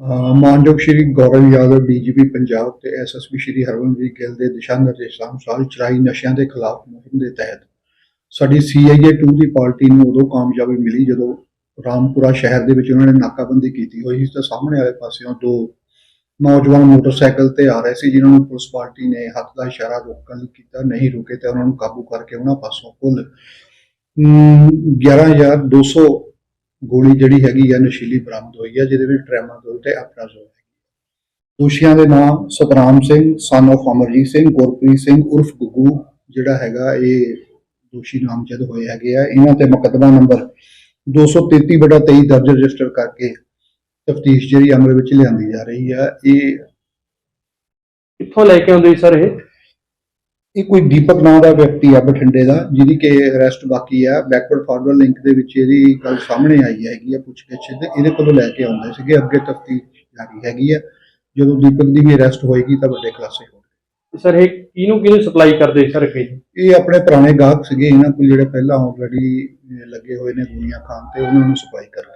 ਮਾਨਯੋਗ ਸ਼੍ਰੀ ਗੌਰਵ ਯਾਦਵ ਡੀਜੀਪੀ ਪੰਜਾਬ ਤੇ ਐਸਐਸਪੀ ਸ਼੍ਰੀ ਹਰਮਨਜੀਤ ਗਿੱਲ ਦੇ ਦਿਸ਼ਾ ਨਿਰਦੇਸ਼ਾਂ ਅਨੁਸਾਰ ਚਰਾਈ ਨਸ਼ਿਆਂ ਦੇ ਖਿਲਾਫ ਮੁਹਿੰਮ ਦੇ ਤਹਿਤ ਸਾਡੀ ਸੀਆਈਏ 2 ਦੀ ਪਾਰਟੀ ਨੂੰ ਉਦੋਂ ਕਾਮਯਾਬੀ ਮਿਲੀ ਜਦੋਂ ਰਾਮਪੁਰਾ ਸ਼ਹਿਰ ਦੇ ਵਿੱਚ ਉਹਨਾਂ ਨੇ ਨਾਕਾਬੰਦੀ ਕੀਤੀ ਹੋਈ ਸੀ ਤਾਂ ਸਾਹਮਣੇ ਵਾਲੇ ਪਾਸਿਓਂ ਦੋ ਨੌਜਵਾਨ ਮੋਟਰਸਾਈਕਲ ਤੇ ਆ ਰਹੇ ਸੀ ਜਿਨ੍ਹਾਂ ਨੂੰ ਪੁਲਿਸ ਪਾਰਟੀ ਨੇ ਹੱਥ ਦਾ ਇਸ਼ਾਰਾ ਰੋਕਣ ਲਈ ਕੀਤਾ ਨਹੀਂ ਰੁਕੇ ਤੇ ਉਹਨਾਂ ਨੂੰ ਕਾਬੂ ਕਰਕੇ ਉਹਨਾਂ ਪਾਸੋਂ ਕੁੱਲ ਅਮ, 11200 ਗੋਲੀ ਜਿਹੜੀ ਹੈਗੀ ਆ, ਨਸ਼ੀਲੀ ਬਰਾਮਦ ਹੋਈ ਹੈ ਜਿਹਦੇ ਵਿੱਚ ਟ੍ਰੈਮਾਡੋਲ ਤੇ ਅਪਰਾਜ਼ੋਲ ਹੈ ਦੋਸ਼ੀਆਂ ਦੇ ਨਾਮ ਸਤਨਾਮ ਸਿੰਘ, son of ਅਮਰਜੀਤ ਸਿੰਘ, ਗੁਰਪ੍ਰੀਤ ਸਿੰਘ, ਉਰਫ ਗੁੱਗੂ ਜਿਹੜਾ ਹੈਗਾ, ਇਹ ਦੋਸ਼ੀ ਨਾਮਜ਼ਦ ਹੋਏ ਹੈਗੇ ਆ। ਇਹਨਾਂ ਤੇ ਮੁਕੱਦਮਾ ਨੰਬਰ 233 ਬਟਾ 23 ਦਰਜ ਰਜਿਸਟਰ ਕਰਕੇ ਤਫਤੀਸ਼ ਜਿਹੜੀ ਅਮਲ ਵਿੱਚ ਲਿਆਂਦੀ ਜਾ ਰਹੀ ਹੈ ਇਹ ਕਿੱਥੋਂ ਲੈ ਕੇ ਆਉਂਦੇ ਸਰ ਇਹ? ਇਹ ਕੋਈ ਦੀਪਕ ਨਾਂ ਦਾ ਵਿਅਕਤੀ ਆ ਬਠਿੰਡੇ ਦਾ ਜਿਹਦੀ ਕਿ ਅਰੈਸਟ ਬਾਕੀ ਆ ਬੈਕਵਰਡ ਫਾਰਵਰਡ ਲਿੰਕ ਦੇ ਵਿੱਚ ਇਹਦੀ ਗੱਲ ਸਾਹਮਣੇ ਆਈ ਹੈਗੀ ਆ ਪੁੱਛਗਿੱਛ ਤੇ ਇਹਦੇ ਕੋਲੋਂ ਲੈ ਕੇ ਆਉਂਦੇ ਸੀਗੇ ਅੱਗੇ ਤਫਤੀਸ਼ ਜਾਰੀ ਹੈਗੀ ਆ। ਜਦੋਂ ਦੀਪਕ ਦੀ ਵੀ ਅਰੈਸਟ ਹੋਏਗੀ ਤਾਂ ਵੱਡੇ ਖੁਲਾਸੇ ਹੋਣਗੇ। ਸਰ ਇਹ ਕਿਹਨੂੰ ਕਿਹਨੂੰ ਸਪਲਾਈ ਕਰਦੇ ਸਰ ਇਹ? ਇਹ ਆਪਣੇ ਪੁਰਾਣੇ ਗਾਹਕ ਸੀਗੇ ਇਹਨਾਂ ਕੋਲ ਜਿਹੜੇ ਪਹਿਲਾਂ ਆਲਰੇਡੀ ਲੱਗੇ ਹੋਏ ਨੇ ਗੋਲੀਆਂ ਖਾਣ ਤੇ ਉਹਨਾਂ ਨੂੰ ਸਪਲਾਈ ਕਰਕੇ